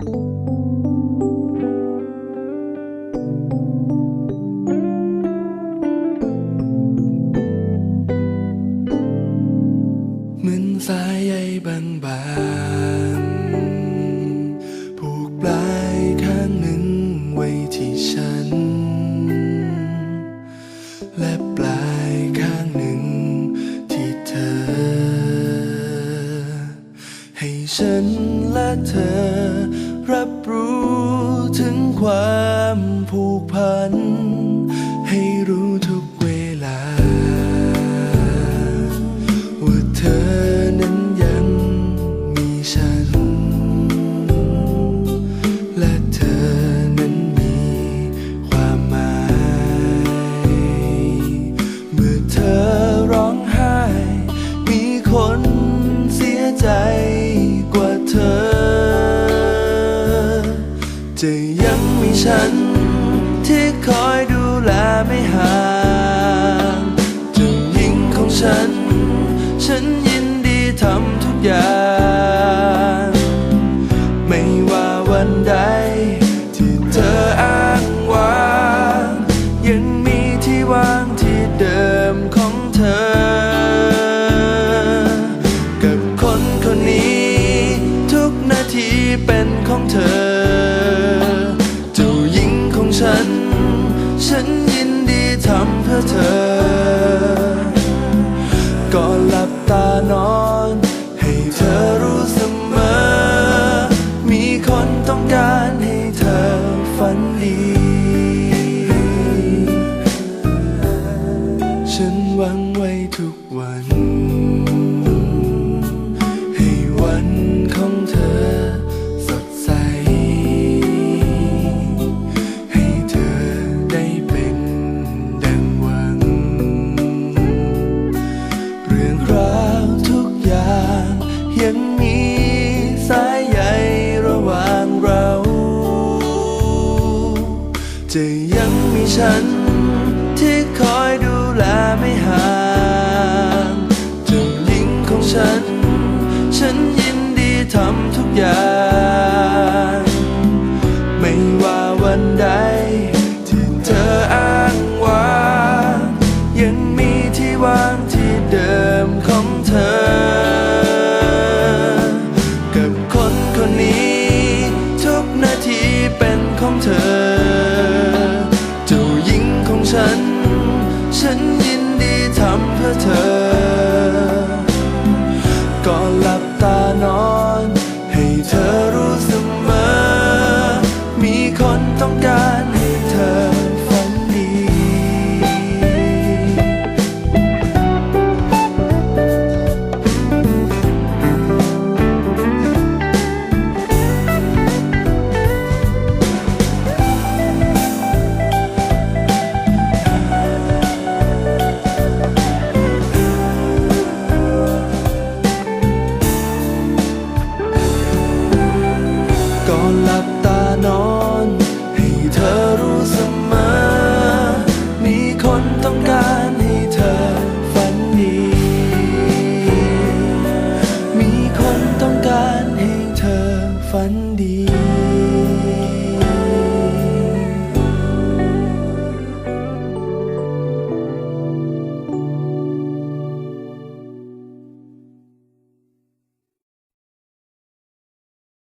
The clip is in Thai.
เหมือนสายใยบางๆ ผูกปลายข้างหนึ่งไว้ที่ฉัน และปลายข้างหนึ่งที่เธอ ให้ฉันและเธอ พัน ให้รู้ทุกเวลา ว่าเธอนั้นยังมีฉัน และเธอนั้นมีความหมาย เมื่อเธอร้องไห้ มีคนเสียใจกว่าเธอ จะยังมีฉัน ที่คอยดูแลไม่ห่างเจ้าหญิงของฉัน ฉันยินดีทำทุกอย่าง ไม่ว่าวันใด ที่เธออ้างว้างยังมีที่ว่างที่เดิมของเธอ กับคนคนนี้ ทุกนาทีเป็นของเธอ ฉัน ฉันยินดีทำเพื่อเธอ ก่อนหลับตานอน ให้เธอรู้เสมอ มีคนต้องการให้เธอฝันดี ฉันหวังไว้ทุกวัน มีฉัน ที่คอยดูแลไม่ห่างเจ้าหญิงของฉัน ฉันยินดีทำทุกอย่าง ไม่ว่าวันใด ที่เธออ้างว้างยังมีที่ว่างที่เดิมของเธอ ดีทำเพื่อเธอ ก่อนหลับตานอน ให้เธอรู้เสมอ มีคนต้องการให้เธอฝันดี มีคนต้องการให้เธอฝันดี